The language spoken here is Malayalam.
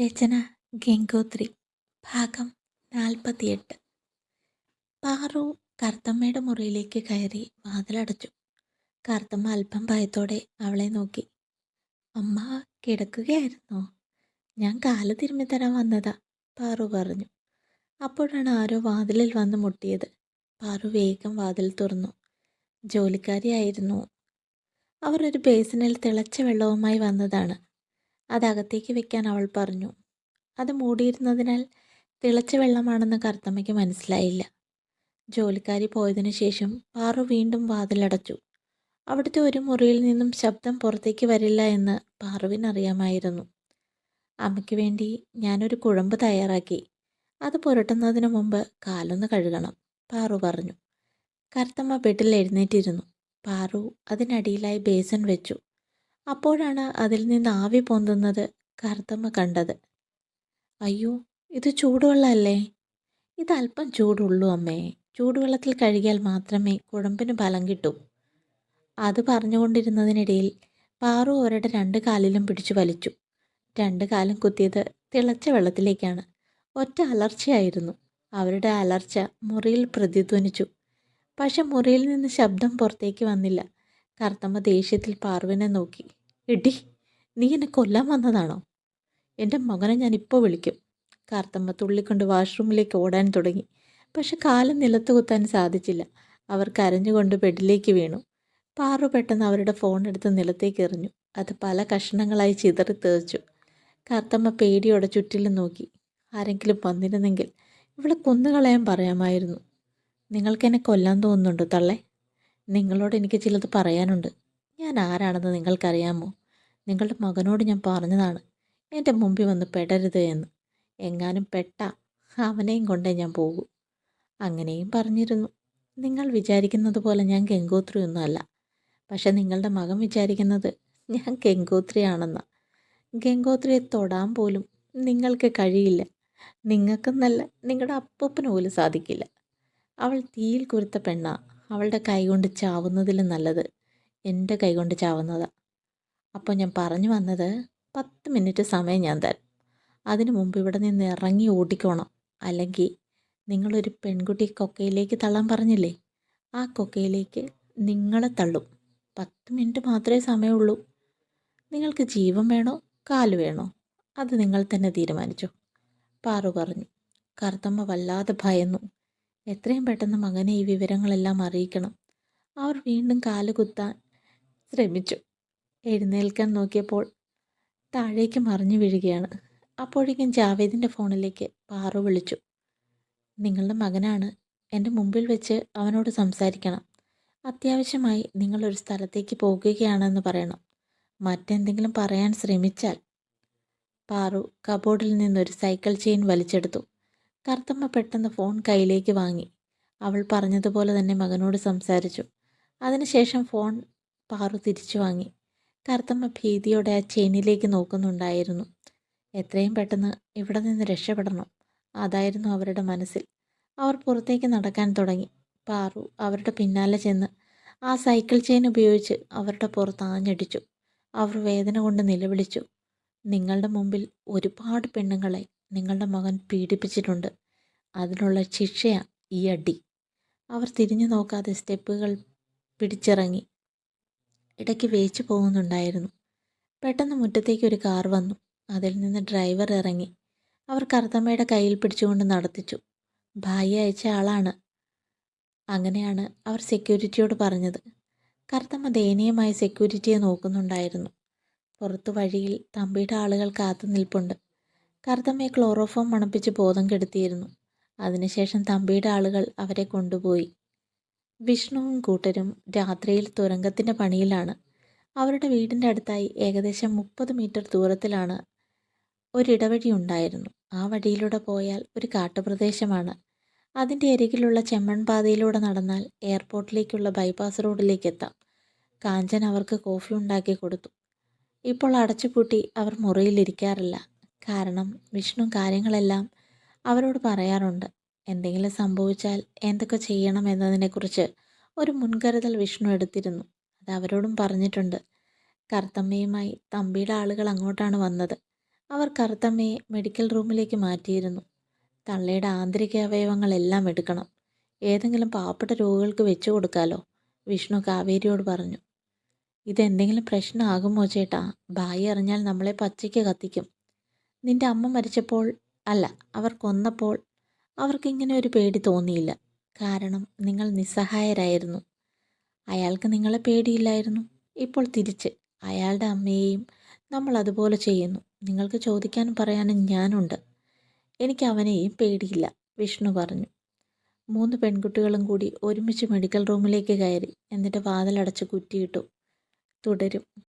രചന ഗംഗോത്രി ഭാഗം നാൽപ്പത്തിയെട്ട്. പാറു കർത്തമ്മയുടെ മുറിയിലേക്ക് കയറി വാതിലടച്ചു. കർത്തമ്മ അല്പം ഭയത്തോടെ അവളെ നോക്കി. അമ്മ കിടക്കുകയായിരുന്നോ? ഞാൻ കാൽ തിരുമ്മി തരാൻ വന്നതാ പാറു പറഞ്ഞു. അപ്പോഴാണ് ആരോ വാതിലിൽ വന്ന് മുട്ടിയത്. പാറു വേഗം വാതിൽ തുറന്നു. ജോലിക്കാരിയായിരുന്നു. അവർ ഒരു ബേസിനിൽ തിളച്ച വെള്ളവുമായി വന്നതാണ്. അതകത്തേക്ക് വെക്കാൻ അവൾ പറഞ്ഞു. അത് മൂടിയിരുന്നതിനാൽ തിളച്ച വെള്ളമാണെന്ന് കർത്തമ്മയ്ക്ക് മനസ്സിലായില്ല. ജോലിക്കാരി പോയതിനു ശേഷം പാറു വീണ്ടും വാതിലടച്ചു. അവിടുത്തെ ഒരു മുറിയിൽ നിന്നും ശബ്ദം പുറത്തേക്ക് വരില്ല എന്ന് പാറുവിനറിയാമായിരുന്നു. അമ്മയ്ക്ക് വേണ്ടി ഞാനൊരു കുഴമ്പ് തയ്യാറാക്കി. അത് പുരട്ടുന്നതിന് മുമ്പ് കാലൊന്ന് കഴുകണം പാറു പറഞ്ഞു. കർത്തമ്മ ബെഡിൽ എഴുന്നേറ്റിരുന്നു. പാറു അതിനടിയിലായി ബേസൻ വെച്ചു. അപ്പോഴാണ് അതിൽ നിന്ന് ആവി പൊന്തുന്നത് കറുത്തമ്മ കണ്ടത്. അയ്യോ ഇത് ചൂടുവെള്ളമല്ലേ? ഇത് അല്പം ചൂടുള്ളൂ അമ്മേ. ചൂടുവെള്ളത്തിൽ കഴുകിയാൽ മാത്രമേ കുഴമ്പിന് ഫലം കിട്ടൂ. അത് പറഞ്ഞുകൊണ്ടിരുന്നതിനിടയിൽ പാറു അവരുടെ രണ്ട് കാലിലും പിടിച്ചു വലിച്ചു. രണ്ട് കാലും കുത്തിയത് തിളച്ച വെള്ളത്തിലേക്കാണ്. ഒറ്റ അലർച്ചയായിരുന്നു. അവരുടെ അലർച്ച മുറിയിൽ പ്രതിധ്വനിച്ചു. പക്ഷെ മുറിയിൽ നിന്ന് ശബ്ദം പുറത്തേക്ക് വന്നില്ല. കറുത്തമ്മ ദേഷ്യത്തിൽ പാർവിനെ നോക്കി. എടി നീ എന്നെ കൊല്ലാൻ വന്നതാണോ? എന്റെ മകനെ ഞാൻ ഇപ്പോൾ വിളിക്കും. കാർത്തമ്മ തുള്ളിക്കൊണ്ട് വാഷ്റൂമിലേക്ക് ഓടാൻ തുടങ്ങി. പക്ഷെ കാലം നിലത്ത് കുത്താൻ സാധിച്ചില്ല. അവർ കരഞ്ഞുകൊണ്ട് ബെഡിലേക്ക് വീണു. പാറു പെട്ടെന്ന് അവരുടെ ഫോൺ എടുത്ത് നിലത്തേക്ക് എറിഞ്ഞു. അത് പല കഷ്ണങ്ങളായി ചിതറി തെറിച്ചു. കാർത്തമ്മ പേടിയോടെ ചുറ്റിലും നോക്കി. ആരെങ്കിലും വന്നിരുന്നെങ്കിൽ ഇവിടെ കൊന്നുകളയാൻ പറയാമായിരുന്നു. നിങ്ങൾക്കെന്നെ കൊല്ലാൻ തോന്നുന്നുണ്ടോ തള്ളേ? നിങ്ങളോട് എനിക്ക് ചിലത് പറയാനുണ്ട്. ഞാൻ ആരാണെന്ന് നിങ്ങൾക്കറിയാമോ? നിങ്ങളുടെ മകനോട് ഞാൻ പറഞ്ഞതാണ്. എന്റെ മുമ്പിൽ വന്ന് പെടരുത് എന്ന്. എങ്ങാനും പെട്ട അവനെയും കൊണ്ടേ ഞാൻ പോകൂ. അങ്ങനെയും പറഞ്ഞിരുന്നു. നിങ്ങൾ വിചാരിക്കുന്നത് പോലെ ഞാൻ ഗംഗോത്രി ഒന്നുമല്ല പക്ഷെ നിങ്ങളുടെ മകൻ വിചാരിക്കുന്നത് ഞാൻ ഗംഗോത്രിയാണെന്ന. ഗംഗോത്രിയെ തൊടാൻ പോലും നിങ്ങൾക്ക് കഴിയില്ല. നിങ്ങൾക്കെന്നല്ല നിങ്ങളുടെ അപ്പൂപ്പന് പോലും സാധിക്കില്ല. അവൾ തീയിൽ കുരുത്ത പെണ്ണ. അവളുടെ കൈകൊണ്ട് ചാവുന്നതിലും നല്ലത് എന്റെ കൈകൊണ്ട് ചാവുന്നതാണ് അപ്പോൾ ഞാൻ പറഞ്ഞു വന്നത് പത്ത് മിനിറ്റ് സമയം ഞാൻ തരാം. അതിനു മുമ്പ് ഇവിടെ നിന്ന് ഇറങ്ങി ഓടിക്കോണം. അല്ലെങ്കിൽ നിങ്ങളൊരു പെൺകുട്ടി കൊക്കയിലേക്ക് തള്ളാൻ പറഞ്ഞില്ലേ? ആ കൊക്കയിലേക്ക് നിങ്ങളെ തള്ളും. പത്ത് മിനിറ്റ് മാത്രമേ സമയമുള്ളൂ. നിങ്ങൾക്ക് ജീവൻ വേണോ? കാൽ വേണോ? അത് നിങ്ങൾ തന്നെ തീരുമാനിച്ചു. പാറു പറഞ്ഞു. കറുത്തമ്മ വല്ലാതെ ഭയന്നു. എത്രയും പെട്ടെന്ന് മകനെ ഈ വിവരങ്ങളെല്ലാം അറിയിക്കണം. അവർ വീണ്ടും കാൽ കുത്താൻ ശ്രമിച്ചു. എഴുന്നേൽക്കാൻ നോക്കിയപ്പോൾ താഴേക്ക് മറിഞ്ഞു വീഴുകയാണ്. അപ്പോഴേക്കും ജാവേദിന്റെ ഫോണിലേക്ക് പാറു വിളിച്ചു. നിങ്ങളുടെ മകനാണ്. എന്റെ മുമ്പിൽ വെച്ച് അവനോട് സംസാരിക്കണം. അത്യാവശ്യമായി നിങ്ങളൊരു സ്ഥലത്തേക്ക് പോകുകയാണെന്ന് പറയണം. മറ്റെന്തെങ്കിലും പറയാൻ ശ്രമിച്ചാൽ. പാറു കബോർഡിൽ നിന്നൊരു സൈക്കിൾ ചെയിൻ വലിച്ചെടുത്തു. കർത്തമ്മ പെട്ടെന്ന് ഫോൺ കയ്യിലേക്ക് വാങ്ങി. അവൾ പറഞ്ഞതുപോലെ തന്നെ മകനോട് സംസാരിച്ചു. അതിനുശേഷം ഫോൺ പാറു തിരിച്ചു വാങ്ങി. കറുത്തമ്മ ഭീതിയോടെ ആ ചെയിനിലേക്ക് നോക്കുന്നുണ്ടായിരുന്നു. എത്രയും പെട്ടെന്ന് ഇവിടെ നിന്ന് രക്ഷപ്പെടണം. അതായിരുന്നു അവരുടെ മനസ്സിൽ. അവർ പുറത്തേക്ക് നടക്കാൻ തുടങ്ങി. പാറു അവരുടെ പിന്നാലെ ചെന്ന് ആ സൈക്കിൾ ചെയിൻ ഉപയോഗിച്ച് അവരുടെ പുറത്ത് ആഞ്ഞടിച്ചു. അവർ വേദന കൊണ്ട് നിലവിളിച്ചു. നിങ്ങളുടെ മുമ്പിൽ ഒരുപാട് പെണ്ണുങ്ങളെ നിങ്ങളുടെ മകൻ പീഡിപ്പിച്ചിട്ടുണ്ട്. അതിനുള്ള ശിക്ഷയാണ് ഈ അടി. അവർ തിരിഞ്ഞു നോക്കാതെ സ്റ്റെപ്പുകൾ പിടിച്ചിറങ്ങി ഇടയ്ക്ക് വേച്ചു പോകുന്നുണ്ടായിരുന്നു. പെട്ടെന്ന് മുറ്റത്തേക്ക് ഒരു കാർ വന്നു. അതിൽ നിന്ന് ഡ്രൈവർ ഇറങ്ങി. അവർ കറുത്തമ്മയുടെ കയ്യിൽ പിടിച്ചുകൊണ്ട് നടത്തിച്ചു. ഭാര്യ അയച്ച ആളാണ്. അങ്ങനെയാണ് അവർ സെക്യൂരിറ്റിയോട് പറഞ്ഞത്. കറുത്തമ്മ ദയനീയമായി സെക്യൂരിറ്റിയെ നോക്കുന്നുണ്ടായിരുന്നു. പുറത്തു വഴിയിൽ തമ്പിയുടെ ആളുകൾ കാത്തു നിൽപ്പുണ്ട്. കറുത്തമ്മയെ ക്ലോറോഫോം മണപ്പിച്ച് ബോധം കെടുത്തിയിരുന്നു. അതിനുശേഷം തമ്പിയുടെ ആളുകൾ അവരെ കൊണ്ടുപോയി. വിഷ്ണുവും കൂട്ടരും രാത്രിയിൽ തുരങ്കത്തിന്റെ പണിയിലാണ്. അവരുടെ വീടിന്റെ അടുത്തായി ഏകദേശം മുപ്പത് മീറ്റർ ദൂരത്തിലാണ് ഒരിടവഴി ഉണ്ടായിരുന്നു. ആ വഴിയിലൂടെ പോയാൽ ഒരു കാട്ടുപ്രദേശമാണ്. അതിന്റെ അരികിലുള്ള ചെമ്മൺപാതയിലൂടെ നടന്നാൽ എയർപോർട്ടിലേക്കുള്ള ബൈപ്പാസ് റോഡിലേക്ക് എത്താം. കാഞ്ചൻ അവർക്ക് കോഫി ഉണ്ടാക്കി കൊടുത്തു. ഇപ്പോൾ അടച്ചുപൂട്ടി അവർ മുറിയിലിരിക്കാറില്ല കാരണം വിഷ്ണു കാര്യങ്ങളെല്ലാം അവരോട് പറയാറുണ്ട്. എന്തെങ്കിലും സംഭവിച്ചാൽ എന്തൊക്കെ ചെയ്യണം എന്നതിനെക്കുറിച്ച് ഒരു മുൻകരുതൽ വിഷ്ണു എടുത്തിരുന്നു. അത് അവരോടും പറഞ്ഞിട്ടുണ്ട്. കറുത്തമ്മയുമായി തമ്പിയുടെ ആളുകൾ അങ്ങോട്ടാണ് വന്നത്. അവർ കറുത്തമ്മയെ മെഡിക്കൽ റൂമിലേക്ക് മാറ്റിയിരുന്നു. തള്ളയുടെ ആന്തരിക അവയവങ്ങളെല്ലാം എടുക്കണം. ഏതെങ്കിലും പാവപ്പെട്ട രോഗികൾക്ക് വെച്ചു കൊടുക്കാലോ വിഷ്ണു കാവേരിയോട് പറഞ്ഞു. ഇതെന്തെങ്കിലും പ്രശ്നമാകുമോ ചേട്ടാ? ബായി അറിഞ്ഞാൽ നമ്മളെ പച്ചയ്ക്ക് കത്തിക്കും. നിന്റെ അമ്മ മരിച്ചപ്പോൾ അല്ല അവർ കൊന്നപ്പോൾ അവർക്കിങ്ങനെ ഒരു പേടി തോന്നിയില്ല. കാരണം നിങ്ങൾ നിസ്സഹായരായിരുന്നു. അയാൾക്ക് നിങ്ങളെ പേടിയില്ലായിരുന്നു. ഇപ്പോൾ തിരിച്ച് അയാളുടെ അമ്മയെയും നമ്മൾ അതുപോലെ ചെയ്യുന്നു. നിങ്ങൾക്ക് ചോദിക്കാനും പറയാനും ഞാനുണ്ട്. എനിക്ക് അവനെയും പേടിയില്ല വിഷ്ണു പറഞ്ഞു. മൂന്ന് പെൺകുട്ടികളും കൂടി ഒരുമിച്ച് മെഡിക്കൽ റൂമിലേക്ക് കയറി. എന്നിട്ട് വാതിലടച്ച് കുറ്റിയിട്ടു. തുടരും.